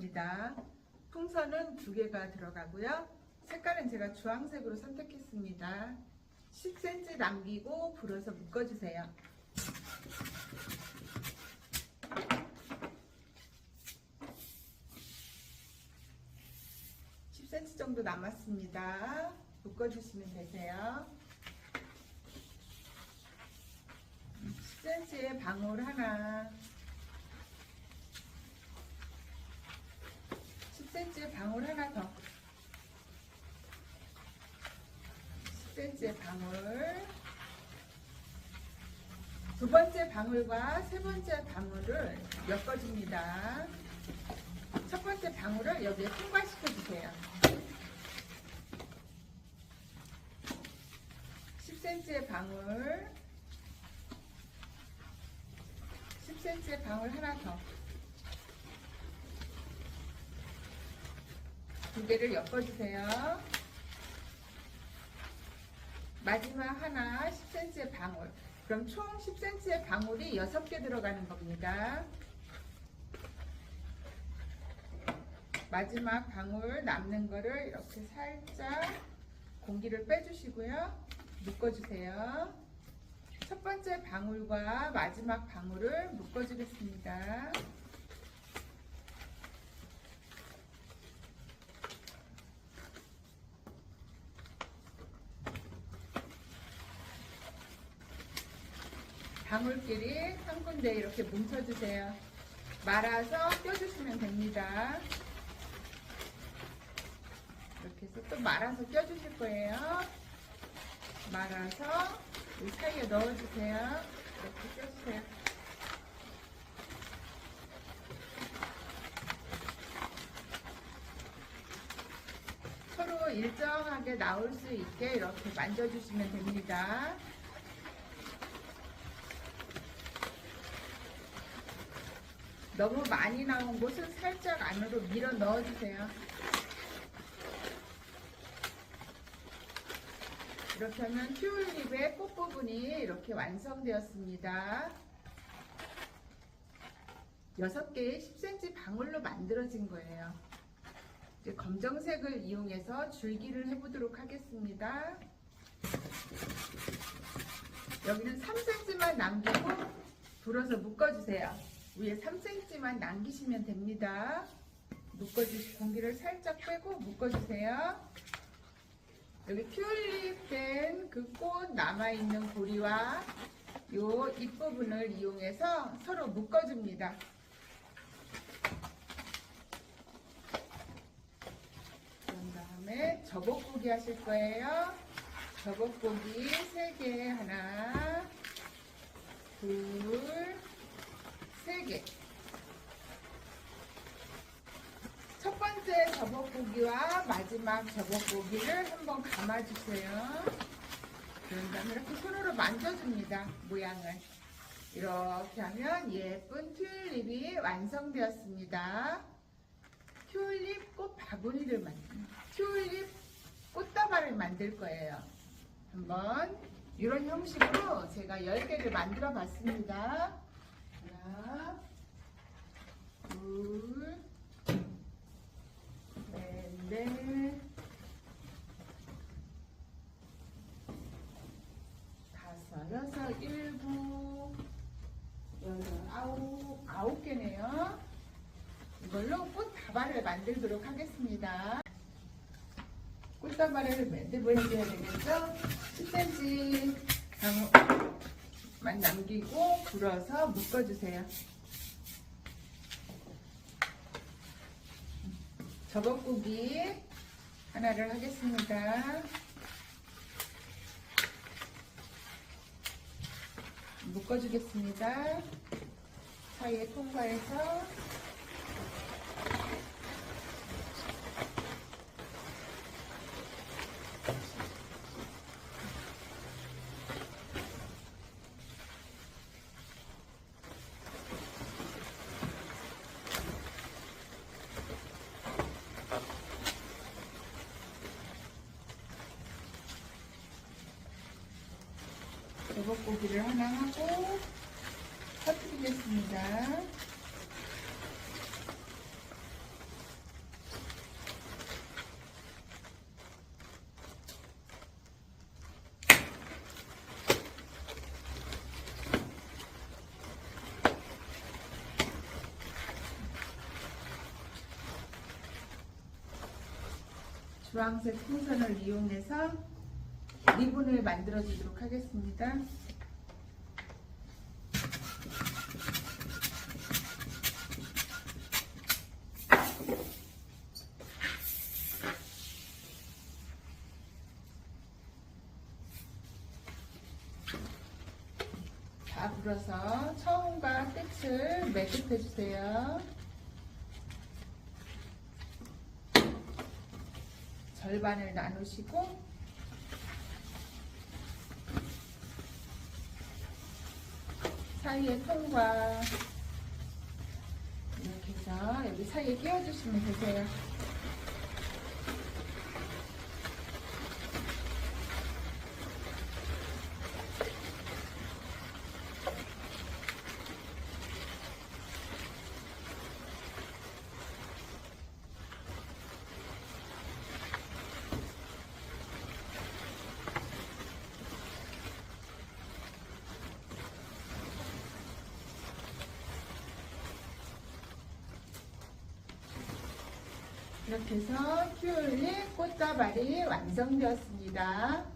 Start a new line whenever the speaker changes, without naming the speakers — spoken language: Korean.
하겠습니다. 풍선은 두 개가 들어가고요. 색깔은 제가 주황색으로 선택했습니다. 10cm 남기고 불어서 묶어주세요. 10cm 정도 남았습니다. 묶어주시면 되세요. 10cm의 방울 하나 10cm의 방울 하나 더 10cm의 방울 두 번째 방울과 세 번째 방울을 엮어줍니다. 첫 번째 방울을 여기에 통과시켜 주세요. 10cm의 방울 10cm의 방울 하나 더. 두 개를 엮어주세요. 마지막 하나 10cm의 방울. 그럼 총 10cm의 방울이 6개 들어가는 겁니다. 마지막 방울 남는 거를 이렇게 살짝 공기를 빼주시고요. 묶어주세요. 첫 번째 방울과 마지막 방울을 묶어주겠습니다. 방울끼리 한 군데 이렇게 뭉쳐주세요. 말아서 껴주시면 됩니다. 이렇게 해서 또 말아서 껴주실 거예요. 말아서 이 사이에 넣어주세요. 이렇게 껴주세요. 서로 일정하게 나올 수 있게 이렇게 만져주시면 됩니다. 너무 많이 나온 곳은 살짝 안으로 밀어 넣어주세요. 이렇게 하면 튤립의 꽃 부분이 이렇게 완성되었습니다. 6개의 10cm 방울로 만들어진 거예요. 이제 검정색을 이용해서 줄기를 해보도록 하겠습니다. 여기는 3cm만 남기고 불어서 묶어주세요. 위에 3cm만 남기시면 됩니다. 묶어주시 공기를 살짝 빼고 묶어주세요. 여기 튤립된 그 꽃 남아있는 고리와 요 잎부분을 이용해서 서로 묶어줍니다. 그런 다음에 저복고기 하실 거예요. 저복고기 3개 하나 둘 세 개. 첫 번째 저벅고기와 마지막 저벅고기를 한번 감아주세요. 그런 다음에 이렇게 손으로 만져줍니다. 모양을. 이렇게 하면 예쁜 튤립이 완성되었습니다. 튤립 꽃 바구니를 만들, 튤립 꽃다발을 만들 거예요. 한번 이런 형식으로 제가 10개를 만들어 봤습니다. 하나, 둘, 넷, 넷, 다섯, 여섯, 일곱, 여덟, 아홉, 아홉 개네요. 이걸로 꽃다발을 만들도록 하겠습니다. 꽃다발을 만들어야 되겠죠? 10cm 만 남기고 불어서 묶어주세요. 저벅고기 하나를 하겠습니다. 묶어주겠습니다. 사이에 통과해서 제육고기를 하나 하고 터뜨리겠습니다. 주황색 풍선을 이용해서 리본을 만들어 주도록 하겠습니다. 다 불어서 처음과 끝을 매듭해 주세요. 절반을 나누시고 사이에 통과 이렇게 해서 여기 사이에 끼워주시면 되세요. 이렇게 해서 큐울리 꽃다발이 완성되었습니다.